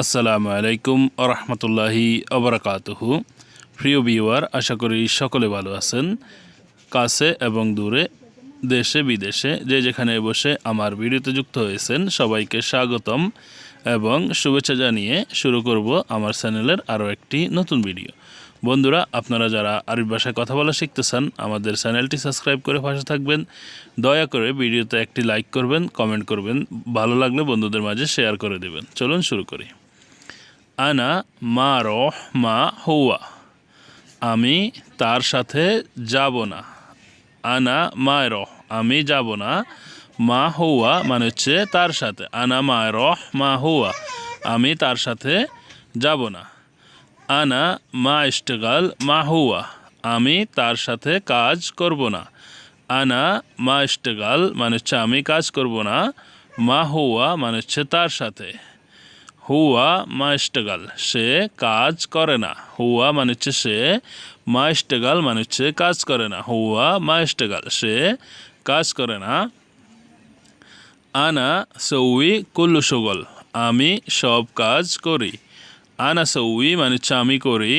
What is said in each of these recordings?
আসসালামু আলাইকুম আরহামতুল্লাহি আবরাকাতুহু প্রিয় বিওয়ার আশা করি সকলে ভালো আছেন। কাছে এবং দূরে, দেশে, বিদেশে, যে যেখানে বসে আমার ভিডিওতে যুক্ত হয়েছেন, সবাইকে স্বাগতম এবং শুভেচ্ছা জানিয়ে শুরু করব আমার চ্যানেলের আরও একটি নতুন ভিডিও। বন্ধুরা, আপনারা যারা আরবি ভাষায় কথা বলা শিখতে চান, আমাদের চ্যানেলটি সাবস্ক্রাইব করে পাশে থাকবেন। দয়া করে ভিডিওতে একটি লাইক করবেন, কমেন্ট করবেন, ভালো লাগলে বন্ধুদের মাঝে শেয়ার করে দেবেন। চলুন শুরু করি। আনা মা রহ মা হুয়া। আমি তার সাথে যাব না। আনা মা রহ, আমি যাব না। মা হুয়া মানে হচ্ছে তার সাথে। আনা মা রহ মা হুয়া, আমি তার সাথে যাব না। আনা মা ইস্তেগাল মা হুয়া, আমি তার সাথে কাজ করব না। আনা মা ইস্তেগাল মানে হচ্ছে আমি কাজ করব না। মা হুয়া মানে হচ্ছে তার সাথে। হুয়া মা ইস্তেগাল সে কাজ করে না। হুয়া মানে হচ্ছে সে মা ইস্তেগাল মানে হচ্ছে কাজ করে না। হুয়া মা ইস্তেগাল সে কাজ করে না। আনা সৌই কুল্লু সুগল, আমি সব কাজ করি। আনা সৌই মানে হচ্ছে আমি করি,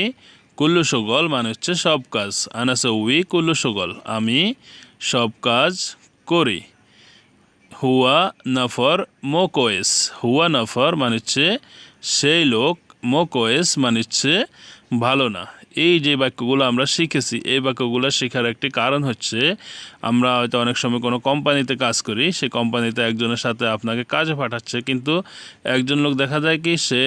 কুল্লু সুগল মানে হচ্ছে সব কাজ। আনা সৌই কুল্লু সুগল, আমি সব কাজ করি। হুয়া নফর মোকোয়েস। হুয়া নফর মানে হচ্ছে সেই লোক, মোকোয়েস মানে হচ্ছে ভালো না। এই যে বাক্যগুলো আমরা শিখেছি, এই বাক্যগুলো শেখার একটি কারণ হচ্ছে, আমরা হয়তো অনেক সময় কোনো কোম্পানিতে কাজ করি সেই কোম্পানিতে একজনের সাথে আপনাকে কাজে পাঠাচ্ছে, কিন্তু একজন লোক দেখা যায় কি, সে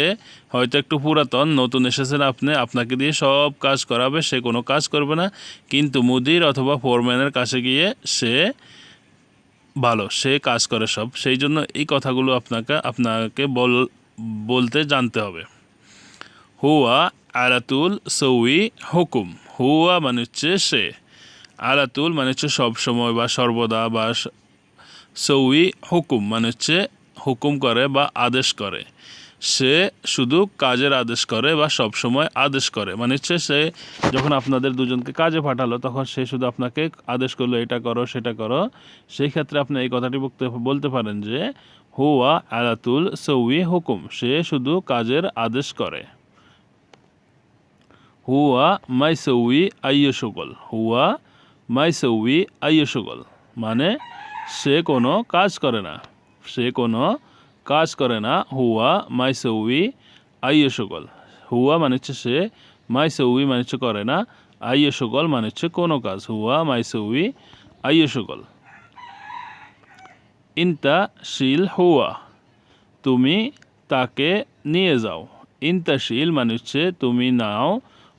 হয়তো একটু পুরাতন, নতুন এসেছেন আপনি, আপনাকে দিয়ে সব কাজ করাবে, সে কোনো কাজ করবে না, কিন্তু মুদির অথবা ফোরম্যানের কাছে গিয়ে সে ভালো, সে কাজ করে সব। সেই জন্য এই কথাগুলো আপনাকে আপনাকে বল, বলতে জানতে হবে। হুয়া আলাতুল সৌই হুকুম। হুয়া মানে হচ্ছে সে। আলাতুল মানে হচ্ছে সব সময় বা সর্বদা বা সৌই হুকুম মানে হচ্ছে হুকুম করে বা আদেশ করে। সে শুধু কাজের আদেশ করে বা সব সময় আদেশ করে। মানে হচ্ছে সে যখন আপনাদের দুজনকে কাজে পাঠালো, তখন সে শুধু আপনাকে আদেশ করল, এটা করো, সেটা করো। সেই ক্ষেত্রে আপনি এই কথাটি বলতে বলতে পারেন যে, হুয়া আলাতুল সৌই হুকুম। সে শুধু কাজের আদেশ করে। হুয়া মাই সৌই আইয় সকল হুয়া মাই সৌই আইয় সকল মানে সে কোনো কাজ করে না। সে কোনো কাজ করে না, হুয়া মাই সৌই আইয় সকল হুয়া মানে হচ্ছে সে মাই সৌই মানে হচ্ছে করে না আইয় সকল মানে হচ্ছে কোনো কাজ। হুয়া মাই সৌই আইয় সকল ইনতা শিল হুয়া, তুমি তাকে নিয়ে যাও। ইন্তাশীল মানে হচ্ছে তুমি নাও,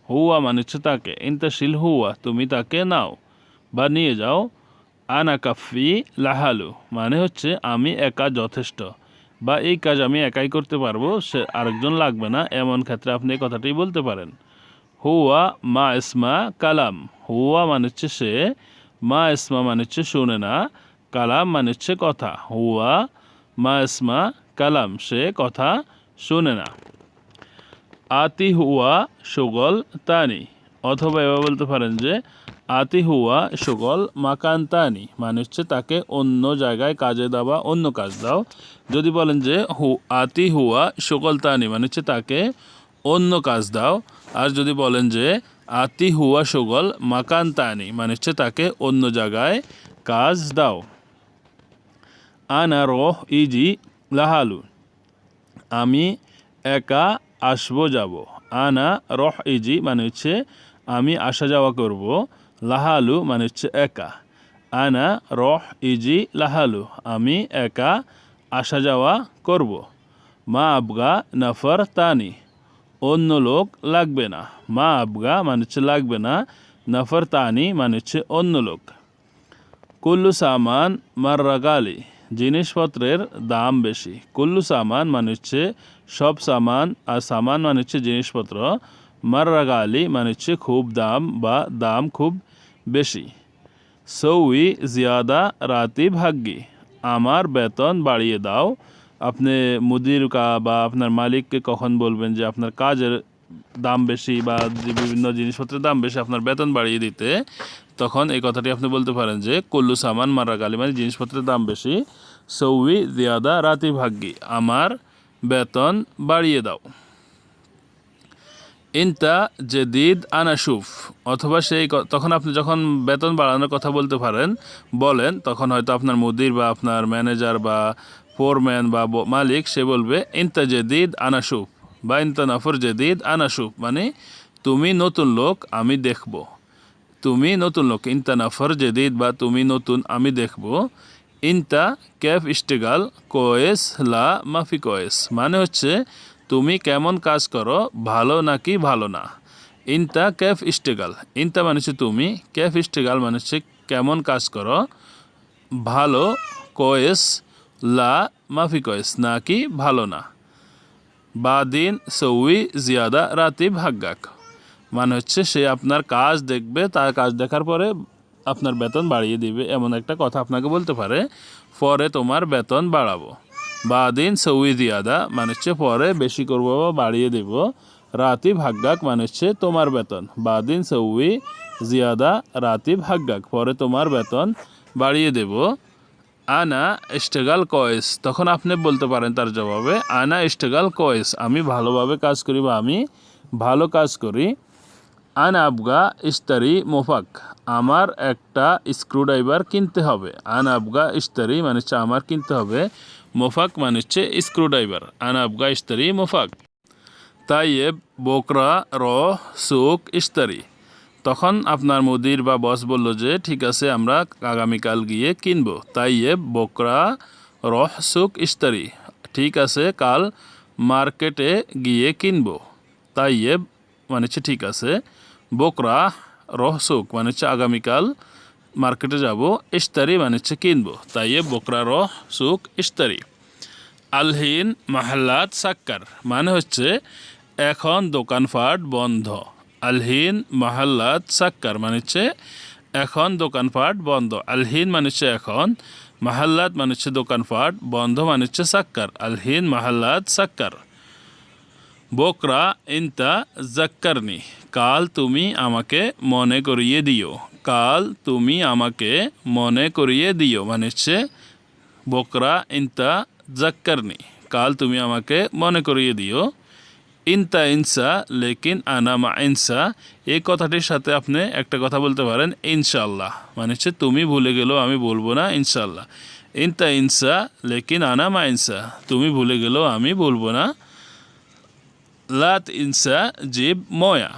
হুয়া মানে হচ্ছে তাকে। ইন্তাশীল হুয়া, তুমি তাকে নাও বা নিয়ে যাও। আনা কাফি লাহালু মানে হচ্ছে আমি একা যথেষ্ট। বা এই কাজ আমি একাই করতে পারব, সে আরেকজন লাগবে না, এমন ক্ষেত্রে আপনি এই কথাটি বলতে পারেন। হুয়া মা ইসমা কালাম। হুয়া মানে হচ্ছে সে, মা ইসমা মানে হচ্ছে শুনে না, কালাম মানে হচ্ছে কথা। হুয়া মা ইসমা কালাম, সে কথা শুনে না। আতি হুয়া সুগল তানি। অথবা এভাবে বলতে পারেন যে আতি হুয়া সুগল মাকান তানি মানে হচ্ছে তাকে অন্য জায়গায় কাজে দেওয়া অন্য কাজ দাও। যদি বলেন যে, হু আতি হুয়া সুগল তানি মানে হচ্ছে তাকে অন্য কাজ দাও। আর যদি বলেন যে আতি হুয়া সুগল মাকান তানি মানে হচ্ছে তাকে অন্য জায়গায় কাজ দাও। আনা রহ ইজি লাহালু, আমি একা আসব যাব। আনা রহ ইজি মানে হচ্ছে আমি আসা যাওয়া করব লাহালু মানে হচ্ছে একা। আনা রহ ইজি লাহালু, আমি একা আসা যাওয়া করব। মা আবগা নফর তানি অন্য লোক লাগবে না। মা আবগা মানে হচ্ছে লাগবে না নফর তানি মানে হচ্ছে অন্য লোক। কুল্লু সামান মার্রাগালি, জিনিসপত্রের দাম বেশি। কুল্লু সামান মানে হচ্ছে সব সামান, আর সামান মানে হচ্ছে জিনিসপত্র। মার্রাগালি মানে হচ্ছে খুব দাম বা দাম খুব বেশি। সৌই জিয়াদা রাতি ভাগ্যি। আমার বেতন বাড়িয়ে দাও। আপনি মুদির কা বা আপনার মালিককে কখন বলবেন যে আপনার কাজের দাম বেশি বা বিভিন্ন জিনিসপত্রের দাম বেশি, আপনার বেতন বাড়িয়ে দিতে, তখন এই কথাটি আপনি বলতে পারেন যে কল্লু সামান মারা গালি মানে জিনিসপত্রের দাম বেশি। সৌই জিয়াদা রাতি ভাগ্যি। আমার বেতন বাড়িয়ে দাও। ইনতা জেদিদ আনাসুফ অথবা সেই তখন আপনি যখন বেতন বাড়ানোর কথা বলতে পারেন, বলেন, তখন হয়তো আপনার মুদির বা আপনার ম্যানেজার বা ফোরম্যান বা মালিক, সে বলবে, ইনতা জেদিদ আনাসুফ বা ইনতা নাফর জেদিদ আনাসুফ মানে তুমি নতুন লোক, আমি দেখব। তুমি নতুন লোক, ইনতা নাফর জেদিদ বা তুমি নতুন, আমি দেখব। ইনতা ক্যাফ ইস্টেগাল কোয়েস লা মাফি কোয়েস। মানে হচ্ছে তুমি কেমন কাজ করো, ভালো নাকি ভালো না? ইনতা ক্যাফ ইস্টেগাল। ইনতা মানে হচ্ছে তুমি ক্যাফ ইস্টেগাল মানে হচ্ছে কেমন কাজ করো, ভালো কয়েস, লা মাফি কোয়েস, নাকি ভালো না? বা দিন সৌই জিয়াদা রাতি ভাগ্যাক মানে হচ্ছে সে আপনার কাজ দেখবে, তার কাজ দেখার পরে আপনার বেতন বাড়িয়ে দিবে, এমন একটা কথা আপনাকে বলতে পারে, পরে তোমার বেতন বাড়াবো। বাদিন সৌই জিয়াদা মানে হচ্ছে পরে বেশি করব বা বাড়িয়ে দেব। রাতি ভাগ্যাক মানে তোমার বেতন। বা দিন সৌই জিয়াদা, রাতি ভাগ্যাক পরে তোমার বেতন বাড়িয়ে দেব। আনা ইস্টেগাল কয়েস। তখন আপনি বলতে পারেন তার জবাবে, আনা ইস্টেগাল কয়েস, আমি ভালোভাবে কাজ করি বা আমি ভালো কাজ করি। আন আবগা ইস্তারি মোফাক, আমার একটা স্ক্রুড্রাইভার কিনতে হবে। আন আবগা ইস্তারি মানে আমার কিনতে হবে। মোফাক মানে হচ্ছে স্ক্রুড্রাইভার আন আবগা ইস্তারি মোফাক তাইয়েব বোকরা র সুক ইস্তারি তখন আপনার মুদির বা বস বলল যে, ঠিক আছে, আমরা আগামীকাল গিয়ে কিনবো। তাইয়েব, বোকরা, রহ, সুক, ইস্তারি। ঠিক আছে, কাল মার্কেটে গিয়ে কিনবো। তাইয়েব মানে হচ্ছে ঠিক আছে। বোকরা, রহ, সুক মানে হচ্ছে আগামীকাল মার্কেটে যাব ইস্তারি মানে কিনবো। তাইয়েব বোকরা রহ সুক ইস্তারি আলহিন মাহাল্লাত সাক্কার মানে হচ্ছে এখন দোকানপাট বন্ধ। আলহিন মাহাল্লাত সাক্কার মানে হচ্ছে এখন দোকানপাট বন্ধ। আলহিন মানে হচ্ছে এখন, মাহাল্লাত মানে হচ্ছে দোকানপাট বন্ধ মানে সাক্কার। আলহিন মাহাল্লাত সাক্কার। বকরা, ইনতা জাক্কারনি, কাল তুমি আমাকে মনে করিয়ে দিও। কাল তুমি আমাকে মনে করিয়ে দিও মানে হচ্ছে, বকরা ইনতা জাক্কারনি, কাল তুমি আমাকে মনে করিয়ে দিও। ইনতা ইনসা, লেকিন আনা মা ইনসা, এই কথাটির সাথে আপনি একটা কথা বলতে পারেন ইনশাল্লাহ মানে হচ্ছে, তুমি ভুলে গেলেও আমি বলব না ইনশাল্লাহ ইনতা ইনসা, লেকিন আনা মা ইনসা, তুমি ভুলে গেলেও আমি বলব না। লাত ইনসা, জিব ময়া।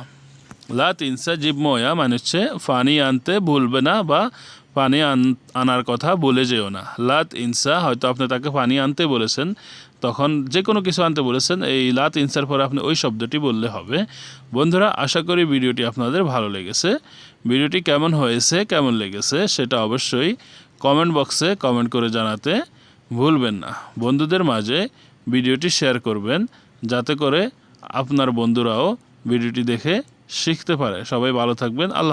লাত ইনসা জিব ময়া মানে হচ্ছে পানি আনতে ভুলবে না বা পানি আন- আনার কথা বলে যেও না। লাত ইনসা হয়তো আপনি তাকে পানি আনতে বলেছেন, তখন যে কোনো কিছু আনতে বলেছেন, এই লাত ইনসার পরে আপনি ওই শব্দটি বললে হবে। বন্ধুরা, আশা করি ভিডিওটি আপনাদের ভালো লেগেছে। ভিডিওটি কেমন হয়েছে, কেমন লেগেছে, সেটা অবশ্যই কমেন্ট বক্সে কমেন্ট করে জানাতে ভুলবেন না। বন্ধুদের মাঝে ভিডিওটি শেয়ার করবেন, যাতে করে আপনার বন্ধুরাও ভিডিওটি দেখে শিখতে পারে। সবাই ভালো থাকবেন। আল্লাহ